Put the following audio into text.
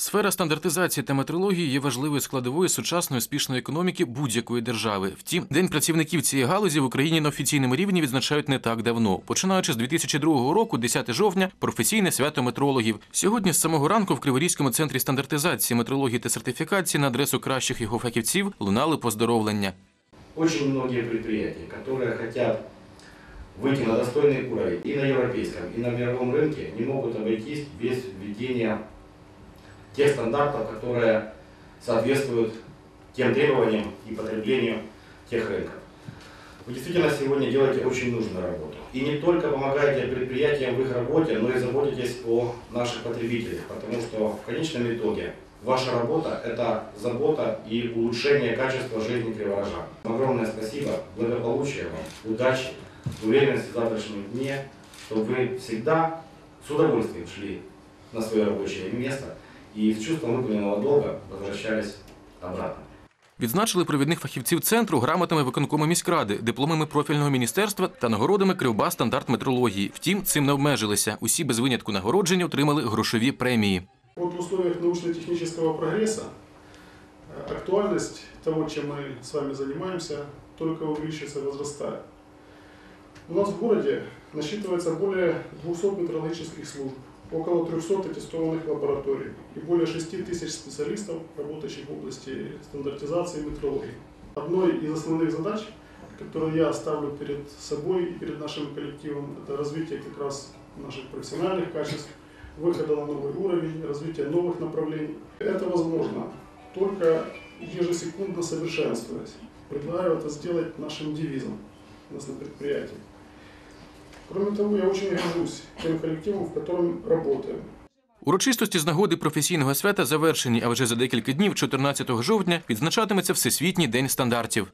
Сфера стандартизації та метрології є важливою складовою сучасної успішної економіки будь-якої держави. Втім, день працівників цієї галузі в Україні на офіційному рівні відзначають не так давно. Починаючи з 2002 року, 10 жовтня, професійне свято метрологів. Сьогодні з самого ранку в Криворізькому центрі стандартизації, метрології та сертифікації на адресу кращих його фахівців лунали поздоровлення. Очень многие предприятия, которые хотят выйти на достойный уровень и на европейском, и на мировом рынке, не могут обойтись без введения тех стандартов, которые соответствуют тем требованиям и потреблению тех рынков. Вы действительно сегодня делаете очень нужную работу. И не только помогаете предприятиям в их работе, но и заботитесь о наших потребителях, потому что в конечном итоге ваша работа – это забота и улучшение качества жизни криворожан. Огромное спасибо, благополучия вам, удачи, уверенности в завтрашнем дне, чтобы вы всегда с удовольствием шли на свое рабочее место и с чувством выполненного долга возвращались обратно. Відзначили провідних фахівців центру грамотами виконкому міськради, дипломами профільного міністерства та нагородами Кривба стандарт метрології. Втім, цим не обмежилися. Усі без винятку нагородження отримали грошові премії. Вот в условиях научно-технического прогресса э, актуальность того, чем мы с вами занимаемся, только увеличивается и возрастает. У нас в городе насчитывается более 200 метрологических служб, Около 300 аттестованных лабораторий и более 6 тысяч специалистов, работающих в области стандартизации и метрологии. Одной из основных задач, которую я ставлю перед собой и перед нашим коллективом, это развитие как раз наших профессиональных качеств, выхода на новый уровень, развития новых направлений. Это возможно только ежесекундно совершенствуясь. Предлагаю это сделать нашим девизом у нас на предприятии. Кроме того, я очень горжусь тем коллективом, в котором работаем. Урочистості з нагоди професійного свята завершені, а вже за декілька днів, 14 жовтня, відзначатиметься Всесвітній день стандартів.